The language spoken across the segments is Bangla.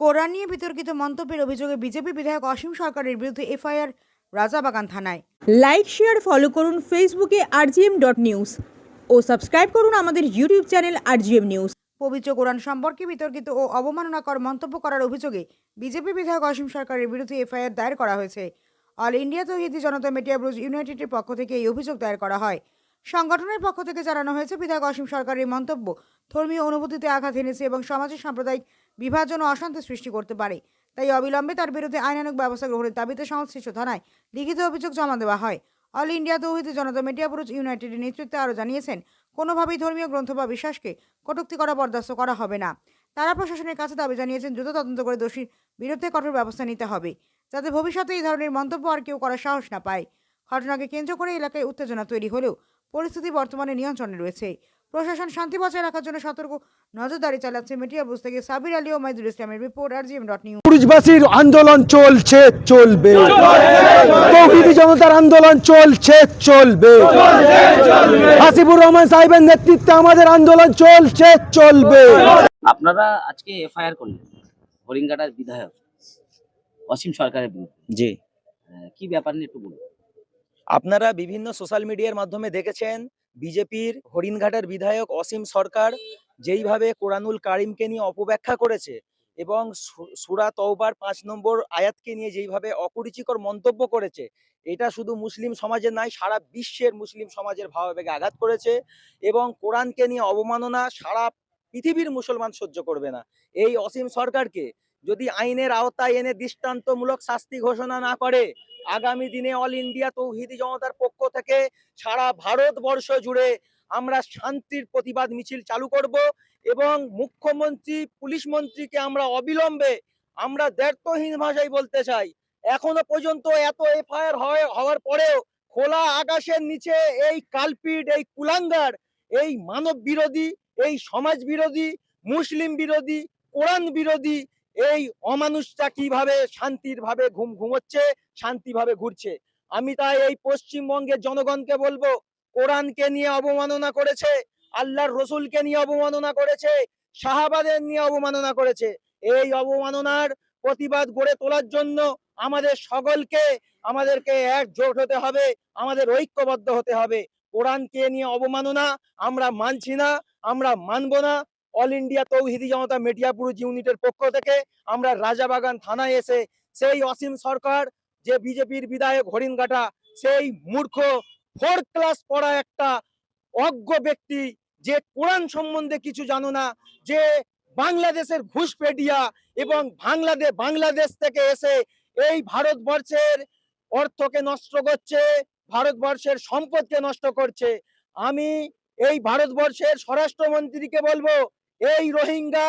কোরআন নিয়ে বিতর্কিত মন্তব্যের অভিযোগে বিজেপি বিধায়ক অসীম সরকারের বিরুদ্ধে এফআইআর রাজাবাগান থানায়। লাইক শেয়ার ফলো করুন ফেসবুকে আরজিএম ডট নিউজ ও সাবস্ক্রাইব করুন আমাদের ইউটিউব চ্যানেল আরজিএম নিউজ। পবিত্র কোরআন সম্পর্কে বিতর্কিত ও অবমাননাকর মন্তব্য করার অভিযোগে বিজেপি বিধায়ক অসীম সরকারের বিরুদ্ধে এফআইআর দায়ের করা হয়েছে। অল ইন্ডিয়া তৌহিদি জনতা মিডিয়া ব্রুজ ইউনাইটেডের পক্ষ থেকে এই অভিযোগ দায়ের করা হয়। সংগঠনের পক্ষ থেকে জানানো হয়েছে বিধায়ক অসীম সরকারের মন্তব্য ধর্মীয় অনুভূতিতে আঘাত এনেছে এবং সমাজের সাম্প্রদায়িক বিভাজন ও অশান্তি সৃষ্টি করতে পারে। তাই অবিলম্বে তার বিরুদ্ধে আইনানুগ ব্যবস্থা গ্রহণের দাবিতে সংশ্লিষ্ট থানায় লিখিত অভিযোগ জমা দেওয়া হয়। অল ইন্ডিয়া তৌহিদি জনতা মিডিয়া ব্রুজ ইউনাইটেডের নেতৃত্বে আরও জানিয়েছেন, কোনোভাবেই ধর্মীয় গ্রন্থ বা বিশ্বাসকে কটূক্তি করা, বরদাস্ত করা হবে না। তারা প্রশাসনের কাছে দাবি জানিয়েছেন, দ্রুত তদন্ত করে দোষীর বিরুদ্ধে কঠোর ব্যবস্থা নিতে হবে, যাতে ভবিষ্যতে এই ধরনের মন্তব্য আর কেউ করার সাহস না পায়। ঘটনাকে কেন্দ্র করে এলাকায় উত্তেজনা তৈরি হলেও পরিস্থিতি বর্তমানে নিয়ন্ত্রণে রয়েছে। প্রশাসন শান্তি বজায় রাখার জন্য সতর্ক নজরদারি চালাচ্ছে মিডিয়া। বুঝ থেকে সাবির আলী ও মাইদুল ইসলামের report R GM dot news. পুরুষবাসীর আন্দোলন চলছে চলবে। তৌহিদি জনতার আন্দোলন চলছে চলবে। হাসিবুর রহমান সাহেবের নেতৃত্বে আমাদের আন্দোলন চলছে চলবে। আপনারা আজকে এফআইআর করলেন হরিঙ্গাটার বিধায়ক অসীম সরকারের বিরুদ্ধে। জি। কি ব্যাপার নিয়ে একটু বলুন। আপনারা বিভিন্ন সোশ্যাল মিডিয়ার মাধ্যমে দেখেছেন বিজেপির হরিণঘাটের বিধায়ক অসীম সরকার যেইভাবে কোরআনুল কারিমকে নিয়ে অপব্যাখ্যা করেছে এবং সুরা তওবার পাঁচ নম্বর আয়াতকে নিয়ে যেইভাবে অকুরুচিকর মন্তব্য করেছে, এটা শুধু মুসলিম সমাজে নয়, সারা বিশ্বের মুসলিম সমাজের ভাবাবেগে আঘাত করেছে এবং কোরআনকে নিয়ে অবমাননা সারা পৃথিবীর মুসলমান সহ্য করবে না। এই অসীম সরকারকে যদি আইনের আওতায় এনে দৃষ্টান্তমূলক শাস্তি ঘোষণা না করে, আগামী দিনে অল ইন্ডিয়া তৌহিদি জনতার পক্ষ থেকে সারা ভারতবর্ষ জুড়ে আমরা শান্তির প্রতিবাদ মিছিল চালু করব এবং মুখ্যমন্ত্রী, পুলিশ মন্ত্রীকে আমরা অবিলম্বে, আমরা দ্ব্যর্থহীন ভাষায় বলতে চাই। এখনও পর্যন্ত এত এফআইআর হয়, হওয়ার পরেও খোলা আকাশের নিচে এই কালপিট, এই কুলাঙ্গার, এই মানব বিরোধী এই সমাজ বিরোধী মুসলিম বিরোধী কোরআন বিরোধী এই অমানুষটা কীভাবে শান্তির ভাবে ঘুম ঘুমোচ্ছে শান্তিভাবে ঘুরছে? আমি তাই এই পশ্চিমবঙ্গের জনগণকে বলব, কোরআনকে নিয়ে অবমাননা করেছে, আল্লাহর রসুলকে নিয়ে অবমাননা করেছে সাহাবাদের নিয়ে অবমাননা করেছে। এই অবমাননার প্রতিবাদ গড়ে তোলার জন্য আমাদের সকলকে, আমাদেরকে একজোট হতে হবে, আমাদের ঐক্যবদ্ধ হতে হবে। কোরআনকে নিয়ে অবমাননা আমরা মানছি না, আমরা মানবো না অল ইন্ডিয়া তৌহিদি জনতা মেটিয়াপুর ইউনিটের পক্ষ থেকে আমরা রাজাবাগান থানায় এসে সেই অসীম সরকার, যে বিজেপির বিধায়ক হরিণঘাটা সেই মূর্খ ফোর ক্লাস পড়া একটা অজ্ঞ ব্যক্তি, যে কোরআন সম্বন্ধে কিছু জানো না, যে বাংলাদেশের ঘুষপেডিয়া এবং বাংলাদেশ বাংলাদেশ থেকে এসে এই ভারতবর্ষের অর্থকে নষ্ট করছে, ভারতবর্ষের সম্পদকে নষ্ট করছে। আমি এই ভারতবর্ষের স্বরাষ্ট্রমন্ত্রীকে বলব এই রোহিঙ্গা,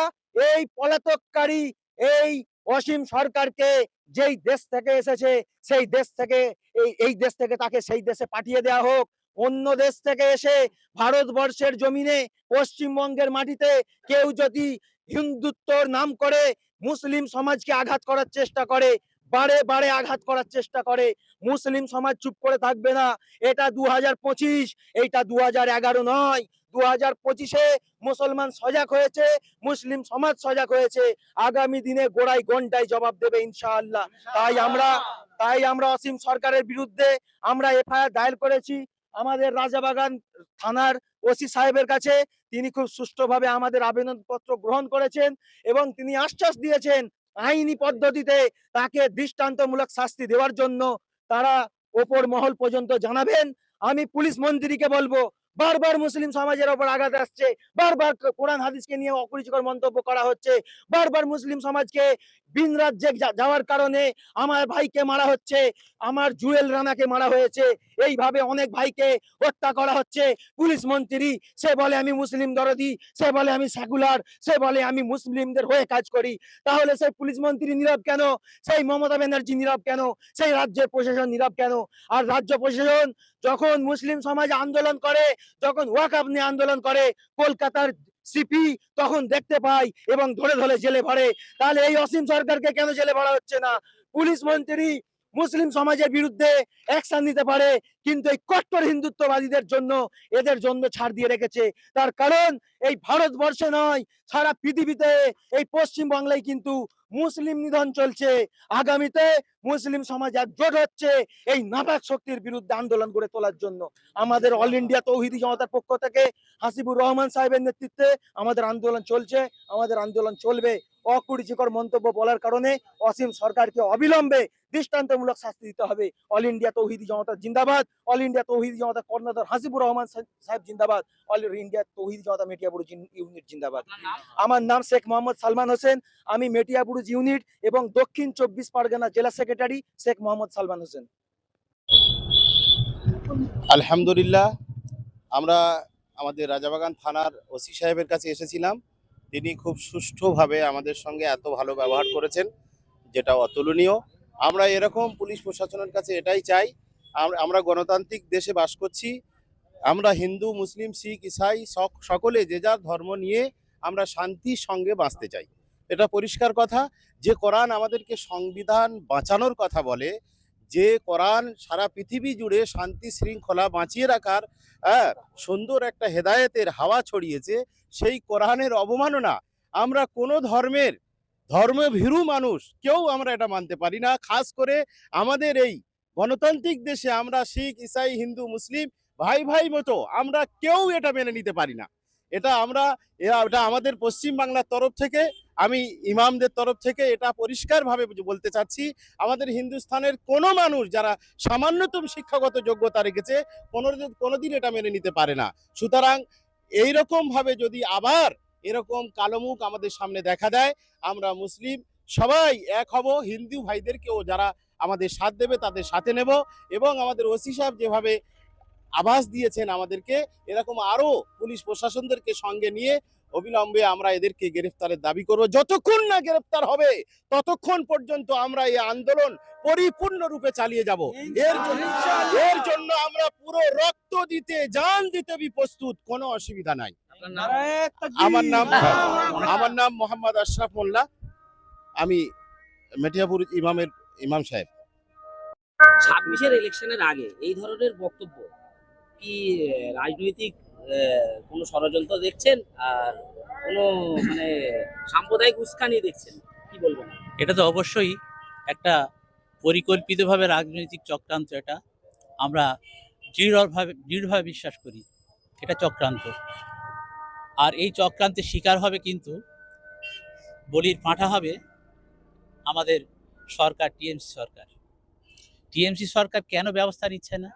এই পলাতককারী, এই অসীম সরকারকে যেই দেশ থেকে এসেছে, সেই দেশ থেকে, এই এই দেশ থেকে তাকে সেই দেশে পাঠিয়ে দেওয়া হোক। অন্য দেশ থেকে এসে ভারতবর্ষের জমিনে, পশ্চিমবঙ্গের মাটিতে কেউ যদি হিন্দুত্বর নাম করে, মুসলিম সমাজকে আঘাত করার চেষ্টা করে বারে বারে আঘাত করার চেষ্টা করে। মুসলিম সমাজ চুপ করে থাকবে না। এটা দু হাজার পঁচিশ, এইটা দু হাজার এগারো নয়। দু হাজার পঁচিশে মুসলমান সজাগ হয়েছে, মুসলিম সমাজ সজাগ হয়েছে। আগামী দিনে গোড়ায় ঘন্টায় জবাব দেবে ইনশাআল্লাহ। তাই আমরা তাই আমরা অসীম সরকারের বিরুদ্ধে আমরা এফআইআর দায়ের করেছি। আমাদের রাজাবাগান থানার ওসি সাহেবের কাছে তিনি খুব সুষ্ঠুভাবে আমাদের আবেদনপত্র গ্রহণ করেছেন এবং তিনি আশ্বাস দিয়েছেন আইনি পদ্ধতিতে তাকে দৃষ্টান্তমূলক শাস্তি দেওয়ার জন্য তারা ওপর মহল পর্যন্ত জানাবেন। আমি পুলিশ মন্ত্রীকে বলব বারবার মুসলিম সমাজের ওপর আঘাত আসছে, বারবার কোরআন হাদিসকে নিয়ে অপরিচিকর মন্তব্য করা হচ্ছে, বারবার মুসলিম সমাজকে বিন রাজ্যে যাওয়ার কারণে আমার ভাইকে মারা হচ্ছে, আমার জুয়েল রানাকে মারা হয়েছে, এইভাবে অনেক ভাইকে হত্যা করা হচ্ছে, পুলিশ মন্ত্রী, সে বলে আমি মুসলিম দরদি, সে বলে আমি সেকুলার, সে বলে আমি মুসলিমদের হয়ে কাজ করি, তাহলে সেই পুলিশ মন্ত্রী নীরব কেন? সেই মমতা ব্যানার্জি নীরব কেন? সেই রাজ্যের প্রশাসন নীরব কেন? আর রাজ্য প্রশাসন যখন মুসলিম সমাজ আন্দোলন করে যখন ওয়াকাব নিয়ে আন্দোলন করে কলকাতার সিপি, তখন দেখতে পাই এবং ধরে ধরে জেলে ভরে। তাহলে এই অসীম সরকারকে কেন জেলে ভরা হচ্ছে না? পুলিশ মন্ত্রী মুসলিম সমাজের বিরুদ্ধে অ্যাকশন নিতে পারে, কিন্তু এই কট্টর হিন্দুত্ববাদীদের জন্য, এদের জন্য ছাড় দিয়ে রেখেছে। তার কারণ, এই ভারতবর্ষে নয়, সারা পৃথিবীতে, এই পশ্চিম বাংলায় কিন্তু মুসলিম নিধন চলছে। আগামীতে মুসলিম সমাজ একজোট হচ্ছে এই নাপাক শক্তির বিরুদ্ধে আন্দোলন করে তোলার জন্য। আমাদের অল ইন্ডিয়া তৌহিদি জনতার পক্ষ থেকে হাসিবুর রহমান সাহেবের নেতৃত্বে আমাদের আন্দোলন চলছে, আমাদের আন্দোলন চলবে। অকুরুচিকর মন্তব্য বলার কারণে অসীম সরকারকে অবিলম্বে দৃষ্টান্তমূলক শাস্তি দিতে হবে। অল ইন্ডিয়া তৌহিদি জনতা জিন্দাবাদ। অল ইন্ডিয়া তৌহিদি জনতা কর্ণধার হাসিবুর রহমান সাহেব জিন্দাবাদ। All India Tauhidi Janata Metiabruz unit জিন্দাবাদ। আমার নাম শেখ মোহাম্মদ সালমান হোসেন। আমি মেটিয়াবুরুজ ইউনিট এবং দক্ষিণ চব্বিশ পরগনা জেলা সেক্রেটারি শেখ মোহাম্মদ সালমান হোসেন। আলহামদুলিল্লাহ আমরা আমাদের রাজাবাগান থানার ওসি সাহেবের কাছে এসেছিলাম। তিনি খুব সুষ্ঠুভাবে আমাদের সঙ্গে এত ভালো ব্যবহার করেছেন যেটা অতুলনীয়। আমরা এরকম পুলিশ প্রশাসনের কাছে এটাই চাই আমরা গণতান্ত্রিক দেশে বাস করছি, আমরা হিন্দু, মুসলিম, শিখ, ইসাই সক- সকলে যে যার ধর্ম নিয়ে আমরা শান্তির সঙ্গে বাঁচতে চাই। এটা পরিষ্কার কথা, যে কোরআন আমাদেরকে সংবিধান বাঁচানোর কথা বলে, যে কোরআন সারা পৃথিবী জুড়ে শান্তি শৃঙ্খলা বাঁচিয়ে রাখার হ্যাঁ সুন্দর একটা হেদায়েতের হাওয়া ছড়িয়েছে, সেই কোরআনের অবমাননা আমরা কোনো ধর্মের ধর্মভীরু মানুষ, কেউ আমরা এটা মানতে পারি না। খাস করে আমাদের এই গণতান্ত্রিক দেশে আমরা শিখ, ইসাই, হিন্দু, মুসলিম ভাই ভাই মতো আমরা কেউ এটা মেনে নিতে পারি না। এটা আমরা এটা আমাদের পশ্চিম বাংলার তরফ থেকে, আমি ইমামদের তরফ থেকে এটা পরিষ্কারভাবে বলতে চাচ্ছি, আমাদের হিন্দুস্থানের কোনো মানুষ যারা সামান্যতম শিক্ষাগত যোগ্যতা রেখেছে কোনো কোনোদিন এটা মেনে নিতে পারে না। সুতরাং এইরকমভাবে যদি আবার এরকম কালোমুখ আমাদের সামনে দেখা দেয়। আমরা মুসলিম সবাই এক হব হিন্দু ভাইদেরকেও যারা আমাদের সাথ দেবে তাদের সাথে নেব এবং আমাদের ওসি সাহেব যেভাবে আভাস দিয়েছেন আমাদেরকে এরকম আরও পুলিশ প্রশাসনদেরকে সঙ্গে নিয়ে অবিলম্বে আমরা এদেরকে গ্রেফতারের দাবি করব। যতক্ষণ না গ্রেফতার হবে ততক্ষণ পর্যন্ত আমরা এই আন্দোলন পরিপূর্ণ রূপে চালিয়ে যাব। এর জন্য এর জন্য আমরা পুরো রক্ত দিতে জান দিতে বি প্রস্তুত কোনো অসুবিধা নাই। আমার নাম আমার নাম মোহাম্মদ আশরাফ মোল্লা। আমি মেটিয়াপুর ইমামের ইমাম সাহেব। ছাব্বিশের ইলেকশনের আগে এই ধরনের বক্তব্য কি রাজনৈতিক আহ, কোনো ষড়যন্ত্র দেখছেন? আর কোনো মানে সাম্প্রদায়িক উস্কানি দেখছেন? কি বলবেন? এটা তো অবশ্যই একটা পরিকল্পিতভাবে রাজনৈতিক চক্রান্ত এটা। আমরা দৃঢ়ভাবে দৃঢ়ভাবে বিশ্বাস করি এটা চক্রান্ত। আর এই চক্রান্তের শিকার হবে কিন্তু, বলির পাঁঠা হবে আমাদের সরকার, টিএমসি সরকার। টিএমসি সরকার কেন ব্যবস্থা নিচ্ছে না?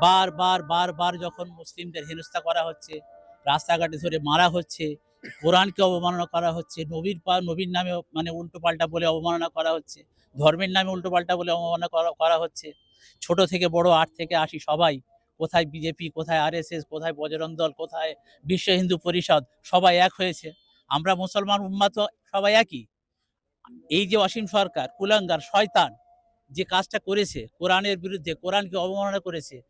বার বার বার বার যখন মুসলিমদের হেনস্থা করা হচ্ছে, রাস্তাঘাটে ধরে মারা হচ্ছে, কোরআনকে অবমাননা করা হচ্ছে, নবীর পা, নবীর নামে মানে উল্টো পাল্টা বলে অবমাননা করা হচ্ছে, ধর্মের নামে উল্টো পাল্টা বলে অবমাননা করা হচ্ছে, ছোট থেকে বড়, আট থেকে আসি সবাই কোথায় বিজেপি, কোথায় আরএসএস, কোথায় বজরং দল, কোথায় বিশ্ব হিন্দু পরিষদ, সবাই এক হয়েছে। আমরা মুসলমান উম্মা তো সবাই একই। এই যে অসীম সরকার, কুলাঙ্গার, শয়তান যে কাজটা করেছে, কোরআনের বিরুদ্ধে, কোরআনকে অবমাননা করেছে,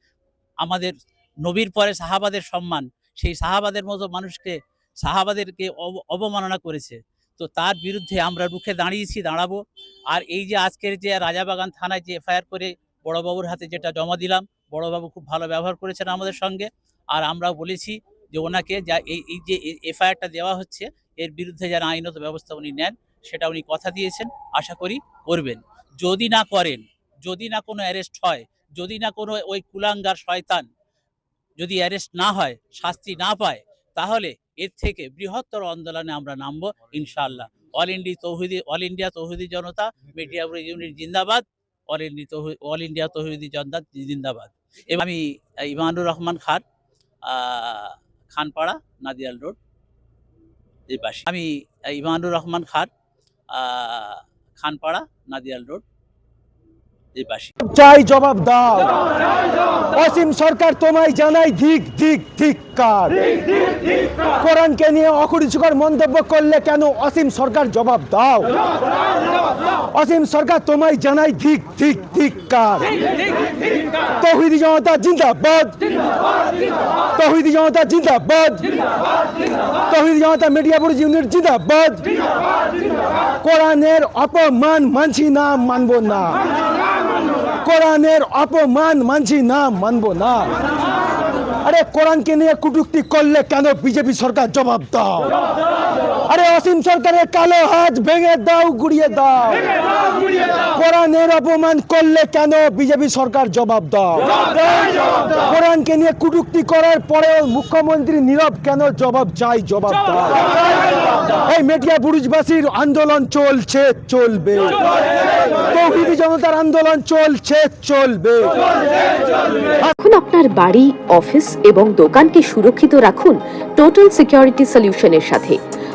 আমাদের নবীর পরে সাহাবাদের সম্মান, সেই সাহাবাদের মতো মানুষকে, সাহাবাদেরকে অব- অবমাননা করেছে। তো তার বিরুদ্ধে আমরা রুখে দাঁড়িয়েছি, দাঁড়াবো। আর এই যে আজকের যে রাজাবাগান থানায় যে এফআইআর করে বড়বাবুর হাতে যেটা জমা দিলাম বড়বাবু খুব ভালো ব্যবহার করেছেন আমাদের সঙ্গে। আর আমরা বলেছি যে ওনাকে যা এই এই যে এফআইআরটা দেওয়া হচ্ছে এর বিরুদ্ধে যারা আইনত ব্যবস্থা উনি নেন সেটা উনি কথা দিয়েছেন আশা করি করবেন। যদি না করেন যদি না কোনো অ্যারেস্ট হয় যদি না কোনো ওই কুলাঙ্গার শয়তান যদি অ্যারেস্ট না হয় শাস্তি না পায় তাহলে এর থেকে বৃহত্তর আন্দোলনে আমরা নামবো ইনশাআল্লাহ। All India Tauhidi all India তৌহিদি জনতা মিডিয়া ইউনিট জিন্দাবাদ all India all India Tauhidi Janata জিন্দাবাদ। এবং আমি ইমানুর রহমান খান আহ, খানপাড়া নাদিয়াল রোড এই পাশে। আমি ইমানুর রহমান খান আহ, খানপাড়া নাদিয়াল রোড এই পাশে। চাই জবাব দাও। অসীম সরকার তোমায় জানাই দিক ধিক ধিক্কার। কোরআনকে নিয়ে অকুরুচিকর মন্তব্য করলে কেন? অসীম সরকার জবাব দাও। অসীম সরকার তোমায় জানাই ধিক ধিক, ধিক্কার। তৌহিদি জনতা জিন্দাবাদ। তৌহিদি জনতা জিন্দাবাদ। তৌহিদি জনতা মিডিয়াপুর ইউনিট জিন্দাবাদ। কোরআনের অপমান মানছি না, মানব না। কোরআনের অপমান মানছি না, মানবো না। আরে কোরআনকে নিয়ে কুটুক্তি করলে কেন বিজেপি সরকার জবাব দাও? আরে অসীম সরকারের কালো হাত ভেঙে দাও, গুড়িয়ে দাও। কোরআনের অপমান করলে কেন বিজেপি সরকার জবাব দাও? কোরআনকে নিয়ে কুটুক্তি করার পরেও মুখ্যমন্ত্রী নীরব কেন জবাব চাই, জবাব দাও। এই মেটিয়া বুরুজবাসীর আন্দোলন চলছে, চলবে। তৌহিদি জনতার আন্দোলন চলছে, চলবে। এখন আপনার বাড়ি, অফিস এবং দোকানকে সুরক্ষিত রাখুন টোটাল সিকিউরিটি সলিউশনের সাথে।